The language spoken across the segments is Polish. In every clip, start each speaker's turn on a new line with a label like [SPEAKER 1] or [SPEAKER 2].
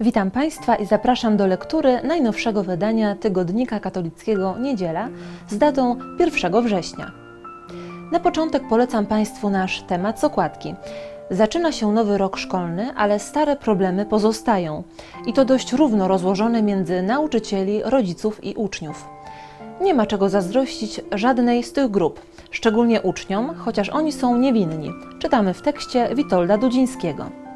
[SPEAKER 1] Witam Państwa i zapraszam do lektury najnowszego wydania Tygodnika Katolickiego Niedziela z datą 1 września. Na początek polecam Państwu nasz temat z okładki. Zaczyna się nowy rok szkolny, ale stare problemy pozostają i to dość równo rozłożone między nauczycieli, rodziców i uczniów. Nie ma czego zazdrościć żadnej z tych grup, szczególnie uczniom, chociaż oni są niewinni. Czytamy w tekście Witolda Dudzińskiego.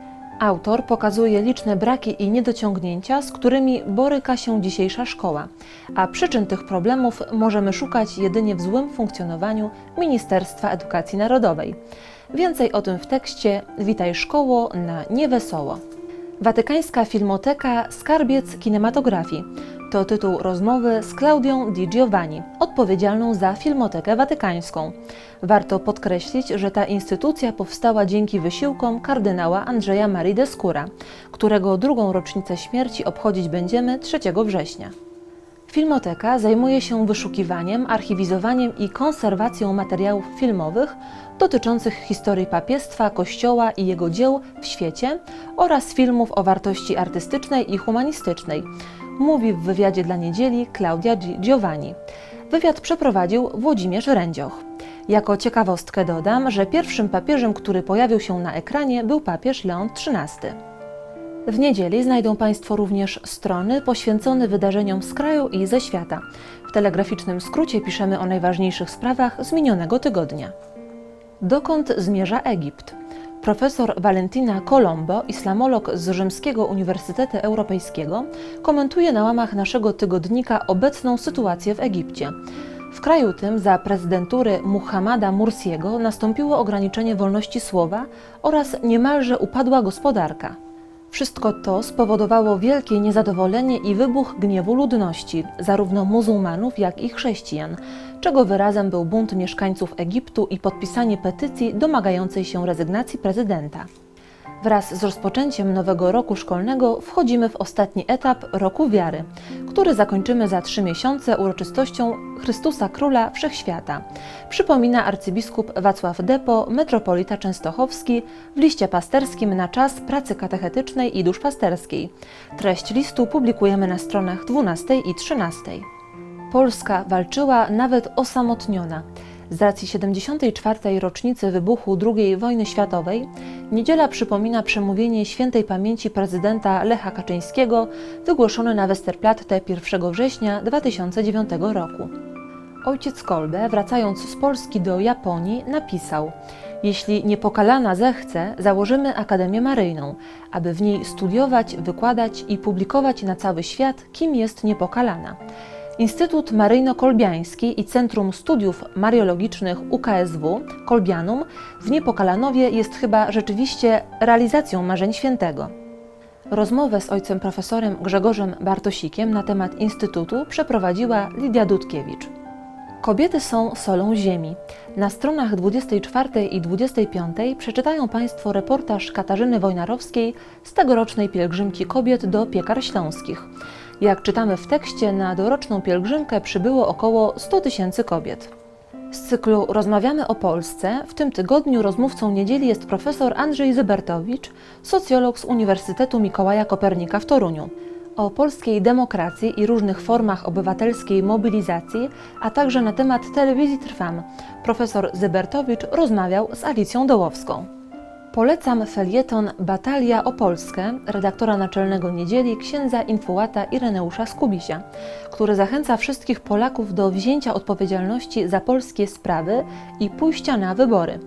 [SPEAKER 1] Autor pokazuje liczne braki i niedociągnięcia, z którymi boryka się dzisiejsza szkoła, a przyczyn tych problemów możemy szukać jedynie w złym funkcjonowaniu Ministerstwa Edukacji Narodowej. Więcej o tym w tekście Witaj Szkoło na Niewesoło. Watykańska Filmoteka Skarbiec Kinematografii to tytuł rozmowy z Claudią Di Giovanni, odpowiedzialną za Filmotekę Watykańską. Warto podkreślić, że ta instytucja powstała dzięki wysiłkom kardynała Andrzeja Marii de Skóra, którego drugą rocznicę śmierci obchodzić będziemy 3 września. Filmoteka zajmuje się wyszukiwaniem, archiwizowaniem i konserwacją materiałów filmowych dotyczących historii papiestwa, Kościoła i jego dzieł w świecie oraz filmów o wartości artystycznej i humanistycznej, mówi w wywiadzie dla niedzieli Claudia Gi- Giovanni. Wywiad przeprowadził Włodzimierz Rędzioch. Jako ciekawostkę dodam, że pierwszym papieżem, który pojawił się na ekranie, był papież Leon XIII. W niedzieli znajdą Państwo również strony poświęcone wydarzeniom z kraju i ze świata. W telegraficznym skrócie piszemy o najważniejszych sprawach z minionego tygodnia. Dokąd zmierza Egipt? Profesor Valentina Colombo, islamolog z Rzymskiego Uniwersytetu Europejskiego, komentuje na łamach naszego tygodnika obecną sytuację w Egipcie. W kraju tym za prezydentury Muhammada Mursiego nastąpiło ograniczenie wolności słowa oraz niemalże upadła gospodarka. Wszystko to spowodowało wielkie niezadowolenie i wybuch gniewu ludności, zarówno muzułmanów, jak i chrześcijan, czego wyrazem był bunt mieszkańców Egiptu i podpisanie petycji domagającej się rezygnacji prezydenta. Wraz z rozpoczęciem nowego roku szkolnego wchodzimy w ostatni etap roku wiary, który zakończymy za trzy miesiące uroczystością Chrystusa Króla Wszechświata. Przypomina arcybiskup Wacław Depo, metropolita częstochowski w liście pasterskim na czas pracy katechetycznej i duszpasterskiej. Treść listu publikujemy na stronach 12 i 13. Polska walczyła nawet osamotniona. Z racji 74. rocznicy wybuchu II wojny światowej, niedziela przypomina przemówienie świętej pamięci prezydenta Lecha Kaczyńskiego wygłoszone na Westerplatte 1 września 2009 roku. Ojciec Kolbe, wracając z Polski do Japonii, napisał: Jeśli niepokalana zechce, założymy Akademię Maryjną, aby w niej studiować, wykładać i publikować na cały świat, kim jest niepokalana. Instytut Maryjno-Kolbiański i Centrum Studiów Mariologicznych UKSW Kolbianum w Niepokalanowie jest chyba rzeczywiście realizacją marzeń świętego. Rozmowę z ojcem profesorem Grzegorzem Bartosikiem na temat Instytutu przeprowadziła Lidia Dudkiewicz. Kobiety są solą ziemi. Na stronach 24 i 25 przeczytają Państwo reportaż Katarzyny Wojnarowskiej z tegorocznej pielgrzymki kobiet do piekar śląskich. Jak czytamy w tekście, na doroczną pielgrzymkę przybyło około 100 tysięcy kobiet. Z cyklu Rozmawiamy o Polsce w tym tygodniu rozmówcą niedzieli jest profesor Andrzej Zybertowicz, socjolog z Uniwersytetu Mikołaja Kopernika w Toruniu. O polskiej demokracji i różnych formach obywatelskiej mobilizacji, a także na temat telewizji Trwam, profesor Zybertowicz rozmawiał z Alicją Dołowską. Polecam felieton Batalia o Polskę redaktora naczelnego niedzieli księdza infułata Ireneusza Skubisia, który zachęca wszystkich Polaków do wzięcia odpowiedzialności za polskie sprawy i pójścia na wybory.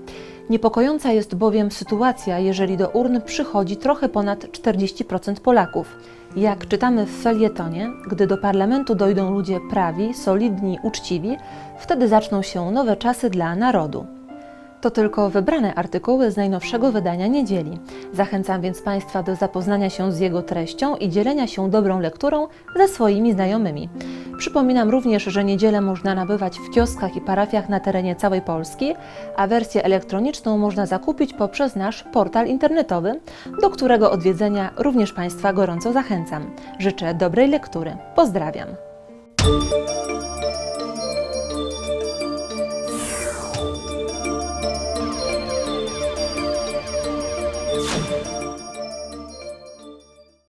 [SPEAKER 1] Niepokojąca jest bowiem sytuacja, jeżeli do urn przychodzi trochę ponad 40% Polaków. Jak czytamy w felietonie, gdy do parlamentu dojdą ludzie prawi, solidni, uczciwi, wtedy zaczną się nowe czasy dla narodu. To tylko wybrane artykuły z najnowszego wydania niedzieli. Zachęcam więc Państwa do zapoznania się z jego treścią i dzielenia się dobrą lekturą ze swoimi znajomymi. Przypominam również, że niedzielę można nabywać w kioskach i parafiach na terenie całej Polski, a wersję elektroniczną można zakupić poprzez nasz portal internetowy, do którego odwiedzenia również Państwa gorąco zachęcam. Życzę dobrej lektury. Pozdrawiam.